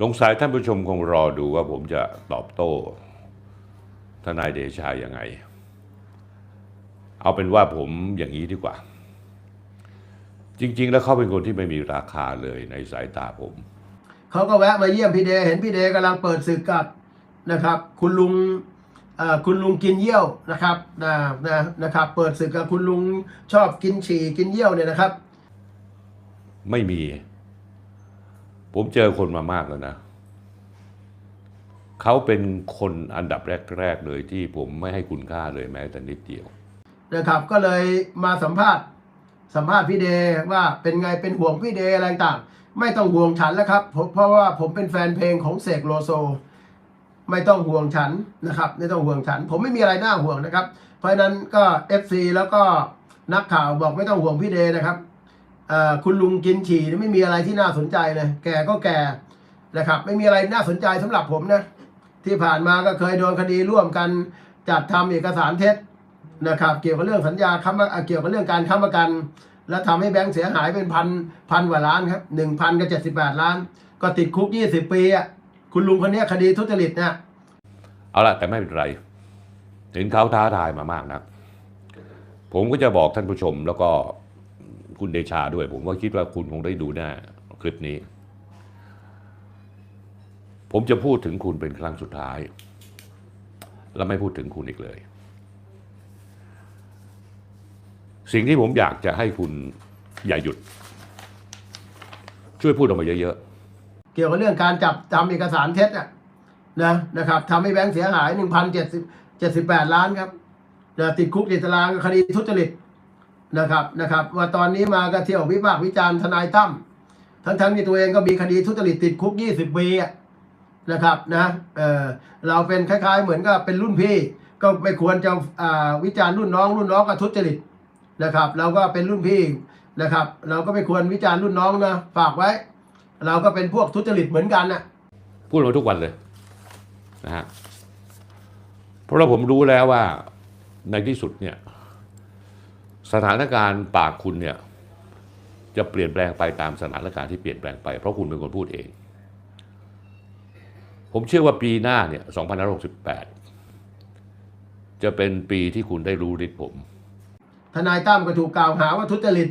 สงสัยท่านผู้ชมคงรอดูว่าผมจะตอบโต้ทนายเดชายังไง เอาเป็นว่าผมอย่างนี้ดีกว่า จริง ๆ แล้วเขาเป็นคนที่ไม่มีราคาเลยในสายตาผม เขาก็แวะมาเยี่ยมพี่เดเห็นพี่เดกำลังเปิดศึกกับนะครับ คุณลุงเอ่อคุณลุงกินเยี่ยวนะครับนะนะนะครับ เปิดศึกกับคุณลุงชอบกินฉี่กินเยี่ยวเนี่ยนะครับ ไม่มี ผมเจอคนมามากแล้วนะ เขาเป็นคนอันดับแรก ๆ เลยที่ผมไม่ให้คุณค่าเลยแม้แต่นิดเดียวนะครับก็เลยมาสัมภาษณ์สัมภาษณ์พี่เดว่าเป็นไงเป็นห่วงพี่เดอะไรต่าง ไม่ต้องห่วงฉันแล้วครับ เพราะว่าผมเป็นแฟนเพลงของเสกโลโซ ไม่ต้องห่วงฉันนะครับ ไม่ต้องห่วงฉัน ผมไม่มีอะไรน่าห่วงนะครับ เพราะนั้นก็ FC แล้วก็นักข่าวบอกไม่ต้องห่วงพี่เดนะครับ คุณลุงกินฉี่ไม่มีอะไรที่น่าสนใจเลยแก่ก็แก่นะครับ ไม่มีอะไรน่าสนใจสำหรับผมนะที่ผ่านมาก็เคยโดนคดีร่วมกันจัดทำเอกสารเท็จนะครับ เกี่ยวกับเรื่องสัญญาค้ำเกี่ยวกับเรื่องการค้ำประกัน และทำให้แบงก์เสียหายเป็นพันพันกว่าล้านครับหนึ่งพันกับเจ็ดสิบแปดล้าน ก็ติดคุกยี่สิบปีอะคุณลุงคนนี้คดีทุจริตเนี่ยเอาละแต่ไม่เป็นไรเห็นเขาท้าทายมามากนะผมก็จะบอกท่านผู้ชมแล้วก็ คุณเดชาด้วย ผมก็คิดว่าคุณคงได้ดูหน้าคลิปนี้ ผมจะพูดถึงคุณเป็นครั้งสุดท้าย และไม่พูดถึงคุณอีกเลย สิ่งที่ผมอยากจะให้คุณอย่าหยุด ช่วยพูดออกมาเยอะๆ เกี่ยวกับเรื่องการจับทำเอกสารเท็จอะนะนะครับทำให้แบงก์เสียหายหนึ่งพันเจ็ดสิบเจ็ดสิบแปดล้านครับนะติดคุกติดตารางคดีทุจริต นะครับนะครับว่าตอนนี้มาก็เที่ยววิพากษ์วิจารณ์ทนายตั้มทั้งทั้งๆที่ตัวเองก็มีคดีทุจริตติดคุกยี่สิบปีนะครับนะเออเราเป็นคล้าย ๆ เหมือนกับเป็นรุ่นพี่ ก็ไม่ควรจะวิจารณ์รุ่นน้อง รุ่นน้องก็ทุจริตนะครับ เราก็เป็นรุ่นพี่นะครับ เราก็ไม่ควรวิจารณ์รุ่นน้องนะฝากไว้ เราก็เป็นพวกทุจริตเหมือนกันนะพูดมาทุกวันเลยนะฮะเพราะเราผมรู้แล้วว่าในที่สุดเนี่ย สถานการณ์ปากคุณเนี่ยจะเปลี่ยนแปลงไปตามสถานการณ์ที่เปลี่ยนแปลงไป เพราะคุณเป็นคนพูดเอง ผมเชื่อว่าปีหน้าเนี่ย2568 จะเป็นปีที่คุณได้รู้ฤทธิ์ผม ทนายตั้มก็ถูกกล่าวหาว่าทุจริต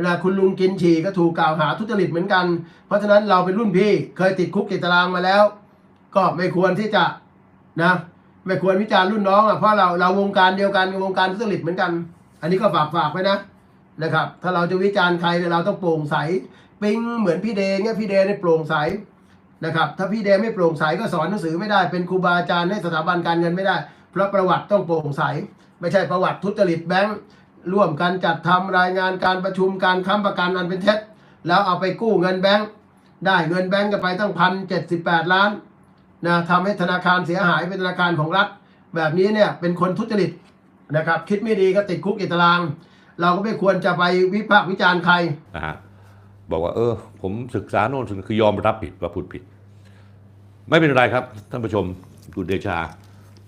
นะคุณลุงกินฉี่ก็ถูกกล่าวหาทุจริตเหมือนกัน เพราะฉะนั้นเราเป็นรุ่นพี่เคยติดคุกติดตารางมาแล้ว ก็ไม่ควรที่จะนะ ไม่ควรวิจารณ์รุ่นน้องอะเพราะเราเราวงการเดียวกันวงการทุจริตเหมือนกัน อันนี้ก็ฝากฝากไว้นะนะครับ ถ้าเราจะวิจารณ์ใครเราต้องโปร่งใส ปิงเหมือนพี่เดย์เนี่ยพี่เดย์เนี่ยโปร่งใสนะครับ ถ้าพี่เดย์ไม่โปร่งใสก็สอนหนังสือไม่ได้ เป็นครูบาอาจารย์ให้สถาบันการเงินไม่ได้ เพราะประวัติต้องโปร่งใส ไม่ใช่ประวัติทุจริตแบงค์ร่วมกันจัดทำรายงานการประชุมการค้ำประกันอันเป็นเท็จแล้วเอาไปกู้เงินแบงค์ได้เงินแบงค์กันไปตั้งพันเจ็ดสิบแปดล้านนะทำให้ธนาคารเสียหายเป็นธนาคารของรัฐ แบบนี้เนี่ยเป็นคนทุจริต นะครับ คิดไม่ดีก็ติดคุกอิตาราง เราก็ไม่ควรจะไปวิพากษ์วิจารณ์ใครนะฮะบอกว่าเออ ผมศึกษาโน่นศึกษาคือยอมรับผิดว่าพูดผิด ไม่เป็นไรครับ ท่านผู้ชมคุณเดชา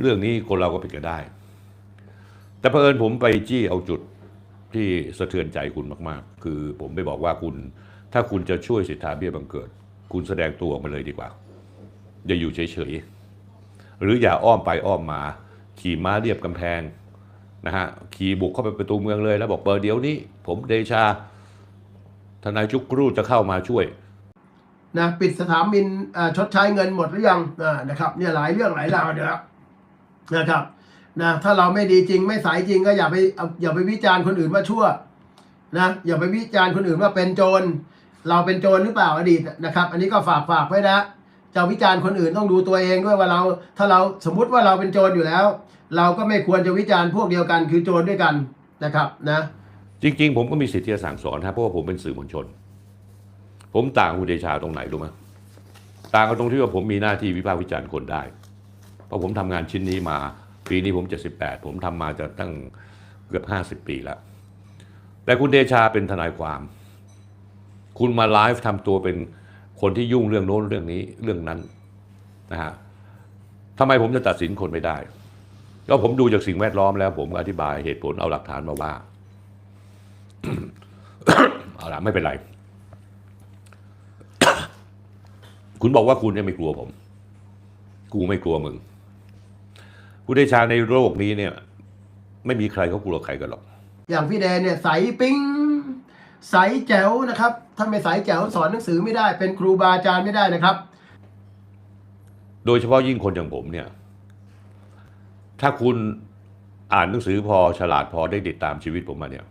เรื่องนี้คนเราก็ผิดกันได้ แต่เผอิญผมไปจี้เอาจุดที่สะเทือนใจคุณมาก ๆ คือผมไปบอกว่าคุณถ้าคุณจะช่วยสิทธาเบี้ยบังเกิด คุณแสดงตัวออกมาเลยดีกว่า อย่าอยู่เฉย ๆ หรืออย่าอ้อมไปอ้อมมา ขี่ม้าเรียบกำแพง นะฮะขี่บุกเข้าไปประตูเมืองเลย แล้วบอกเปิดเดี๋ยวนี้ ผมเดชา ทนายจุกรูจะเข้ามาช่วยนะปิดสถาบินชดใช้เงินหมดหรือยังนะครับเนี่ยหลายเรื่องหลายราวเดี๋ยวนะครับนะถ้าเราไม่ดีจริงไม่ใสยจริงก็อย่าไปอย่าไปวิจารณ์คนอื่นว่าชั่วนะอย่าไปวิจารณ์คนอื่นว่าเป็นโจร เราเป็นโจรหรือเปล่าอดีตนะครับ อันนี้ก็ฝากฝากไว้นะ จะวิจารณ์คนอื่นต้องดูตัวเองด้วยว่าเรา ถ้าเราสมมุติว่าเราเป็นโจรอยู่แล้ว เราก็ไม่ควรจะวิจารณ์พวกเดียวกันคือโจรด้วยกันนะครับนะจริง ๆ ผมก็มีสิทธิ์ที่จะสั่งสอนนะเพราะว่าผมเป็นสื่อมวลชน ผมต่างคุณเดชาตรงไหนรู้ไหมต่างกันตรงที่ว่าผมมีหน้าที่วิพากษ์วิจารณ์คนได้ เพราะผมทำงานชิ้นนี้มา ปีนี้ผม 78 ผมทำมาจะตั้งเกือบ 50 ปีแล้ว แต่คุณเดชาเป็นทนายความ คุณมาไลฟ์ทำตัวเป็น คนที่ยุ่งเรื่องโน้นเรื่องนี้เรื่องนั้นนะฮะทำไมผมจะตัดสินคนไม่ได้ ก็ผมดูจากสิ่งแวดล้อมแล้ว ผมอธิบายเหตุผลเอาหลักฐานมาว่าเอาละไม่เป็นไร คุณบอกว่าคุณเนี่ยไม่กลัวผม กูไม่กลัวมึงคุณเดชาในโลกนี้เนี่ย ไม่มีใครเขากลัวใครกันหรอก อย่างพี่แดนเนี่ยใสปิ๊ง ใสแจ๋วนะครับถ้าไม่ใสแจ๋วสอนหนังสือไม่ได้ เป็นครูบาอาจารย์ไม่ได้นะครับ โดยเฉพาะยิ่งคนอย่างผมเนี่ย ถ้าคุณอ่านหนังสือพอฉลาดพอได้ติดตามชีวิตผมมาเนี่ย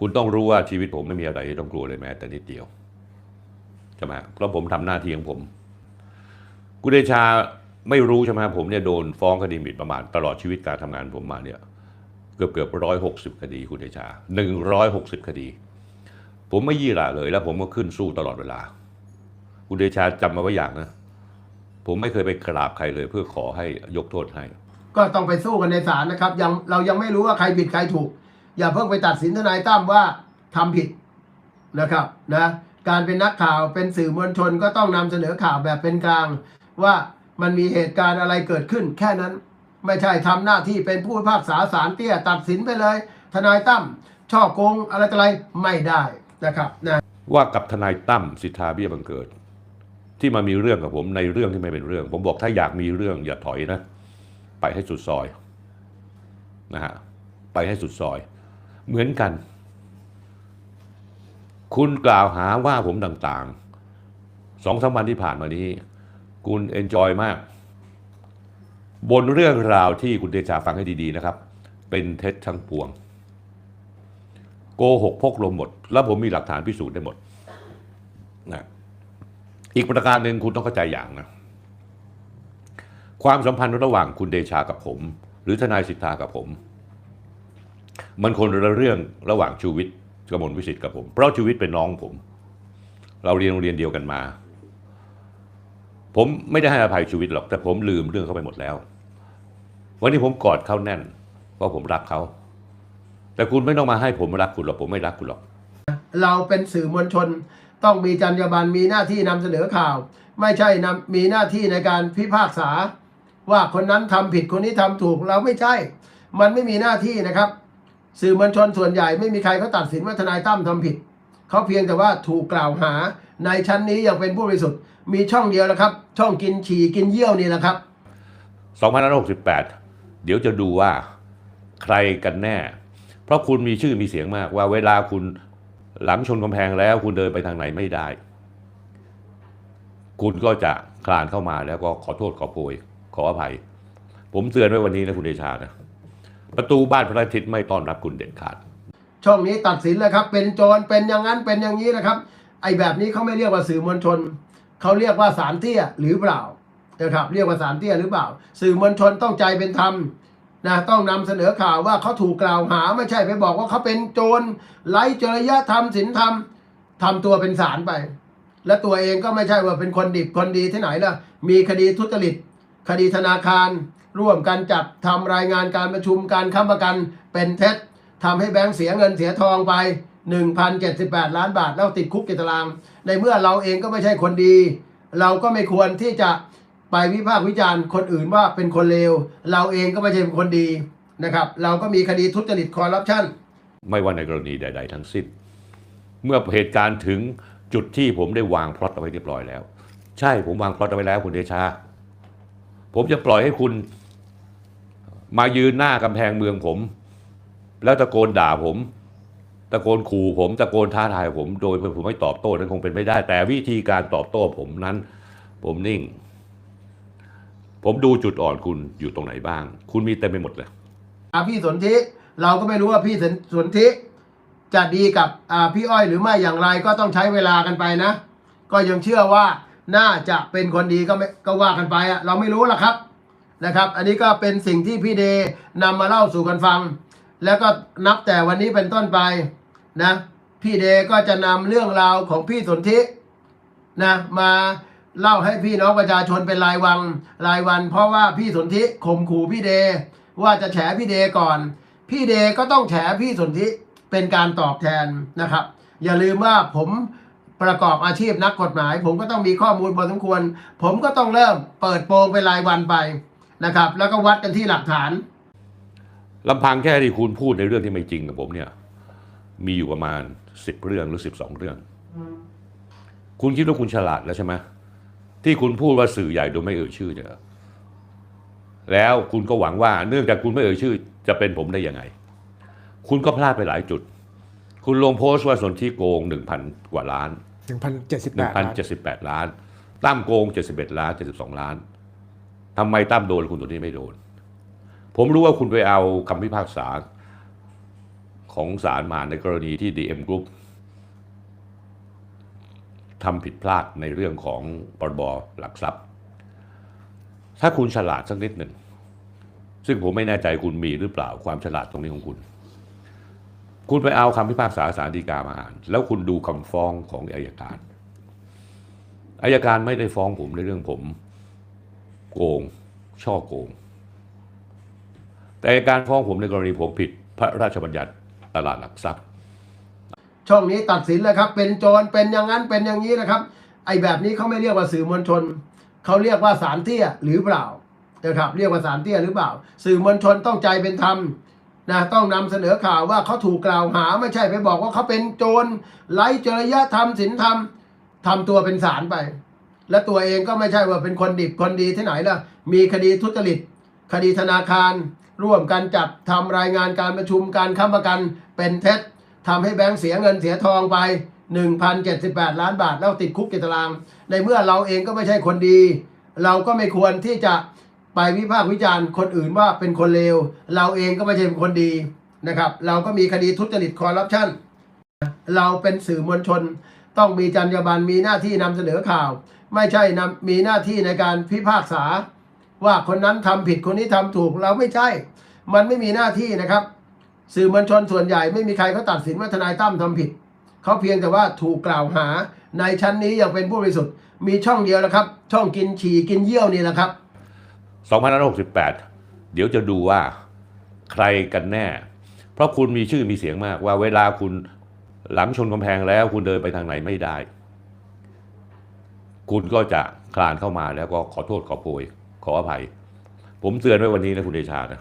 คุณต้องรู้ว่าชีวิตผมไม่มีอะไรที่ต้องกลัวเลยแม้ แต่นิดเดียวใช่ไหมเพราะผมทำหน้าที่ของผมคุณเดชาไม่รู้ใช่ไหมผมเนี่ยโดนฟ้องคดีหมิ่นประมาทตลอดชีวิตการทำงานผมมาเนี่ย เกือบเกือบร้อยหกสิบคดีคุณเดชาหนึ่งร้อยหกสิบคดี ผมไม่ยี่หร่าเลย แล้วผมก็ขึ้นสู้ตลอดเวลา คุณเดชาจำมาไว้อย่างนะ ผมไม่เคยไปกราบใครเลย เพื่อขอให้ยกโทษให้ ก็ต้องไปสู้กันในศาลนะครับยังเรายังไม่รู้ว่าใครผิดใครถูก อย่าเพิ่งไปตัดสินทนายตั้มว่าทำผิดนะครับนะการเป็นนักข่าวเป็นสื่อมวลชนก็ต้องนำเสนอข่าวแบบเป็นกลาง ว่ามันมีเหตุการณ์อะไรเกิดขึ้น แค่นั้นไม่ใช่ทำหน้าที่เป็นผู้พิพากษาศาลเตี้ยตัดสินไปเลย ทนายตั้มช่อโกงอะไรต่ออะไรไม่ได้ นะครับนะว่ากับทนายตั้มสิทธาเบี้ยบังเกิด ที่มามีเรื่องกับผมในเรื่องที่ไม่เป็นเรื่อง ผมบอกถ้าอยากมีเรื่องอย่าถอยนะ ไปให้สุดซอยนะฮะไปให้สุดซอย เหมือนกัน คุณกล่าวหาว่าผมต่างๆสองสามวันที่ผ่านมานี้ คุณเอนจอยมาก บนเรื่องราวที่คุณเดชาฟังให้ดีๆนะครับ เป็นเท็จทั้งปวง โกหกพกลมหมด แล้วผมมีหลักฐานพิสูจน์ได้หมดนะอีกประการหนึ่งคุณต้องเข้าใจอย่างนะ ความสัมพันธ์ระหว่างคุณเดชากับผม หรือทนายสิทธากับผม มันคนละเรื่องระหว่างชูวิทย์กมลวิสิทธิ์กับผม เพราะชูวิทย์เป็นน้องผม เราเรียนโรงเรียนเดียวกันมา ผมไม่ได้ให้อภัยชูวิทย์หรอก แต่ผมลืมเรื่องเขาไปหมดแล้ว วันนี้ผมกอดเขาแน่นเพราะผมรักเขา แต่คุณไม่ต้องมาให้ผมรักคุณหรอกผมไม่รักคุณหรอก เราเป็นสื่อมวลชนต้องมีจรรยาบรรณมีหน้าที่นำเสนอข่าว ไม่ใช่นำมีหน้าที่ในการพิพากษา ว่าคนนั้นทำผิดคนนี้ทำถูกเราไม่ใช่ มันไม่มีหน้าที่นะครับ สื่อมวลชนส่วนใหญ่ไม่มีใครเขาตัดสินว่าทนายตั้มทำผิด เขาเพียงแต่ว่าถูกกล่าวหาในชั้นนี้ยังเป็นผู้บริสุทธิ์ มีช่องเดียวแล้วครับ ช่องกินฉี่กินเยี่ยวนี่แหละครับ 2568 เดี๋ยวจะดูว่าใครกันแน่ เพราะคุณมีชื่อมีเสียงมากว่าเวลาคุณหลังชนกำแพงแล้ว คุณเดินไปทางไหนไม่ได้ คุณก็จะคลานเข้ามาแล้วก็ขอโทษขอโพยขออภัย ผมเตือนไว้วันนี้นะคุณเดชานะประตูบ้านพระอาทิตย์ไม่ต้อนรับคุณเด็ดขาด ช่องนี้ตัดสินเลยครับ เป็นโจรเป็นอย่างนั้นเป็นอย่างนี้นะครับ ไอ้แบบนี้เขาไม่เรียกว่าสื่อมวลชนเขาเรียกว่าสารเตี้ยหรือเปล่านะครับเรียกว่าสารเตี้ยหรือเปล่า สื่อมวลชนต้องใจเป็นธรรม นะต้องนำเสนอข่าวว่าเขาถูกกล่าวหาไม่ใช่ไปบอกว่าเขาเป็นโจรไร้จริยธรรมศีลธรรมทำตัวเป็นสารไป และตัวเองก็ไม่ใช่ว่าเป็นคนดิบคนดีที่ไหนล่ะ มีคดีทุจริต คดีธนาคาร ร่วมกันจัดทำรายงานการประชุมการค้ำประกันเป็นเท็จทำให้แบงก์เสียเงินเสียทองไป 1,078 ล้านบาทแล้วติดคุกติตาราง ในเมื่อเราเองก็ไม่ใช่คนดี เราก็ไม่ควรที่จะ ไปวิพากษ์วิจารณ์คนอื่นว่าเป็นคนเลว เราเองก็ไม่ใช่เป็นคนดีนะครับ เราก็มีคดีทุจริตคอร์รัปชันไม่ว่าในกรณีใด ๆ ทั้งสิ้น เมื่อเหตุการณ์ถึงจุดที่ผมได้วางพล็อตเอาไว้เรียบร้อยแล้ว ใช่ผมวางพล็อตเอาไว้แล้วคุณเดชา ผมจะปล่อยให้คุณมายืนหน้ากำแพงเมืองผม แล้วตะโกนด่าผม ตะโกนขู่ผมตะโกนท้าทายผม โดยผมไม่ตอบโต้นั้นคงเป็นไม่ได้ แต่วิธีการตอบโต้ผมนั้น ผมนิ่ง ผมดูจุดอ่อนคุณอยู่ตรงไหนบ้าง คุณมีเต็มไปหมดเลยอ่าพี่สนธิเราก็ไม่รู้ว่าพี่สนธิจะดีกับอ่าพี่อ้อยหรือไม่อย่างไรก็ต้องใช้เวลากันไปนะ ก็ยังเชื่อว่าน่าจะเป็นคนดีก็ไม่ก็ว่ากันไปอะเราไม่รู้ละครับนะครับ อันนี้ก็เป็นสิ่งที่พี่เดนำมาเล่าสู่กันฟัง แล้วก็นับแต่วันนี้เป็นต้นไปนะพี่เดก็จะนำเรื่องราวของพี่สนธินะมา เล่าให้พี่น้องประชาชนเป็นรายวันรายวัน เพราะว่าพี่สนธิข่มขู่พี่เด ว่าจะแฉพี่เดก่อน พี่เดก็ต้องแฉพี่สนธิเป็นการตอบแทนนะครับ อย่าลืมว่าผมประกอบอาชีพนักกฎหมาย ผมก็ต้องมีข้อมูลพอสมควร ผมก็ต้องเริ่มเปิดโปงเป็นรายวันไปนะครับ แล้วก็วัดกันที่หลักฐานลำพังแค่ที่คุณพูดในเรื่องที่ไม่จริงกับผมเนี่ย มีอยู่ประมาณสิบเรื่องหรือสิบสองเรื่อง คุณคิดว่าคุณฉลาดแล้วใช่ไหม ที่คุณพูดว่าสื่อใหญ่โดยไม่เอ่ยชื่อเนี่ยแล้วคุณก็หวังว่าเนื่องจากคุณไม่เอ่ยชื่อ จะเป็นผมได้ยังไง คุณก็พลาดไปหลายจุด คุณลงโพสต์ว่าสนที่โกงหนึ่งพันกว่าล้านหนึ่งพันเจ็ดสิบหแปนึ่งดพันเจ็ดสิบแปดล้าน ตั้มโกงเจ็ดสิบเอ็ดล้านเจ็ดสิบสองล้านทำไมตั้มโดนคุณตัวนี้ไม่โดน ผมรู้ว่าคุณไปเอาคำพิพากษาของศาลมาในกรณีที่ DM Group ทำผิดพลาดในเรื่องของปรบหลักทรัพย์ ถ้าคุณฉลาดสักนิดหนึ่ง ซึ่งผมไม่แน่ใจคุณมีหรือเปล่าความฉลาดตรงนี้ของคุณ คุณไปเอาคำพิพากษาศาลฎีกามาอ่าน แล้วคุณดูคำฟ้องของอายการอายการไม่ได้ฟ้องผมในเรื่องผม โกง ช่อโกง แต่อัยการฟ้องผมในกรณีผมผิด พระราชบัญญัติตลาดหลักทรัพย์ ช่องนี้ตัดสินแล้วครับ เป็นโจรเป็นอย่างนั้นเป็นอย่างนี้นะครับ ไอ้แบบนี้เขาไม่เรียกว่าสื่อมวลชนเขาเรียกว่าสารเตี้ยหรือเปล่านะครับเรียกว่าสารเตี้ยหรือเปล่า สื่อมวลชนต้องใจเป็นธรรมนะต้องนำเสนอข่าวว่าเขาถูกกล่าวหาไม่ใช่ไปบอกว่าเขาเป็นโจรไร้จริยธรรมศีลธรรมทำตัวเป็นสารไป และตัวเองก็ไม่ใช่ว่าเป็นคนดิบคนดีที่ไหนล่ะ มีคดีทุจริต คดีธนาคาร ร่วมกันจัดทำรายงานการประชุมการค้ำประกันเป็นเท็จ ทำให้แบงก์เสียเงินเสียทองไป 1,078 ล้านบาทแล้วติดคุกติดตาราง ในเมื่อเราเองก็ไม่ใช่คนดี เราก็ไม่ควรที่จะไปวิพากษ์วิจารณ์คนอื่นว่าเป็นคนเลว เราเองก็ไม่ใช่เป็นคนดีนะครับ เราก็มีคดีทุจริตคอร์รัปชันเราเป็นสื่อมวลชน ต้องมีจรรยาบรรณมีหน้าที่นำเสนอข่าว ไม่ใช่นำมีหน้าที่ในการพิพากษา ว่าคนนั้นทำผิดคนนี้ทำถูกเราไม่ใช่ มันไม่มีหน้าที่นะครับ สื่อมวลชนส่วนใหญ่ไม่มีใครเขาตัดสินว่าทนายตั้มทำผิด เขาเพียงแต่ว่าถูกกล่าวหาในชั้นนี้ยังเป็นผู้บริสุทธิ์มีช่องเดียวนะครับ ช่องกินฉี่กินเยี่ยวนี่แหละครับ2568 เดี๋ยวจะดูว่าใครกันแน่ เพราะคุณมีชื่อมีเสียงมากว่าเวลาคุณหลังชนกำแพงแล้วคุณเดินไปทางไหนไม่ได้ คุณก็จะคลานเข้ามาแล้วก็ขอโทษขอโพยขออภัย ผมเตือนไว้วันนี้นะคุณเดชานะ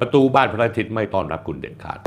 ประตูบ้านพระอาทิตย์ไม่ต้อนรับคุณเด็ดขาด